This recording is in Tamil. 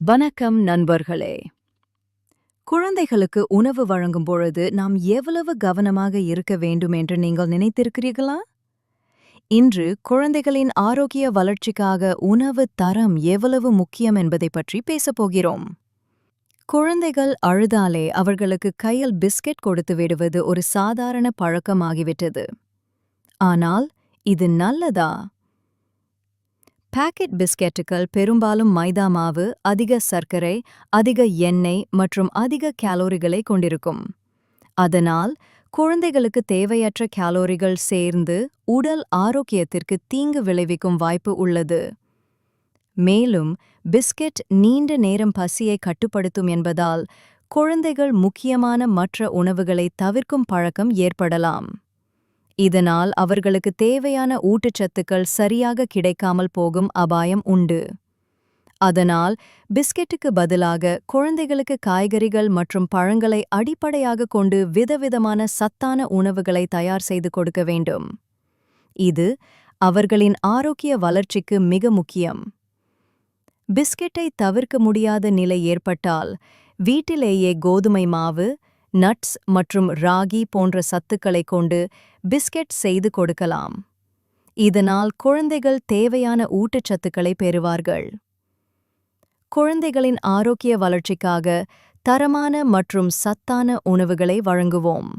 வணக்கம் நண்பர்களே. குழந்தைகளுக்கு உணவு வழங்கும் பொழுது நாம் எவ்வளவு கவனமாக இருக்க வேண்டும் என்று நீங்கள் நினைத்திருக்கிறீர்களா? இன்று குழந்தைகளின் ஆரோக்கிய வளர்ச்சிக்காக உணவு தரம் எவ்வளவு முக்கியம் என்பதை பற்றி பேசப் போகிறோம். குழந்தைகள் அழுதாலே அவர்களுக்கு கையில் பிஸ்கெட் கொடுத்து விடுவது ஒரு சாதாரண பழக்கமாகிவிட்டது. ஆனால் இது நல்லதா? பாக்கெட் பிஸ்கெட்டுகள் பெரும்பாலும் மைதா மாவு அதிக சர்க்கரை அதிக எண்ணெய் மற்றும் அதிக கேலோரிகளை கொண்டிருக்கும். அதனால் குழந்தைகளுக்கு தேவையற்ற கேலோரிகள் சேர்ந்து உடல் ஆரோக்கியத்திற்கு தீங்கு விளைவிக்கும் வாய்ப்பு உள்ளது. மேலும் பிஸ்கெட் நீண்ட நேரம் பசியை கட்டுப்படுத்தும் என்பதால் குழந்தைகள் முக்கியமான மற்ற உணவுகளை தவிர்க்கும் பழக்கம் ஏற்படலாம். இதனால் அவர்களுக்கு தேவையான ஊட்டச்சத்துக்கள் சரியாக கிடைக்காமல் போகும் அபாயம் உண்டு. அதனால் பிஸ்கெட்டுக்கு பதிலாக குழந்தைகளுக்கு காய்கறிகள் மற்றும் பழங்களை அடிப்படையாக கொண்டு விதவிதமான சத்தான உணவுகளை தயார் செய்து கொடுக்க வேண்டும். இது அவர்களின் ஆரோக்கிய வளர்ச்சிக்கு மிக முக்கியம். பிஸ்கெட்டை தவிர்க்க முடியாத நிலை ஏற்பட்டால் வீட்டிலேயே கோதுமை மாவு நட்ஸ் மற்றும் ராகி போன்ற சத்துக்களை கொண்டு பிஸ்கெட் செய்து கொடுக்கலாம். இதனால் குழந்தைகள் தேவையான ஊட்டச்சத்துக்களை பெறுவார்கள். குழந்தைகளின் ஆரோக்கிய வளர்ச்சிக்காக தரமான மற்றும் சத்தான உணவுகளை வழங்குவோம்.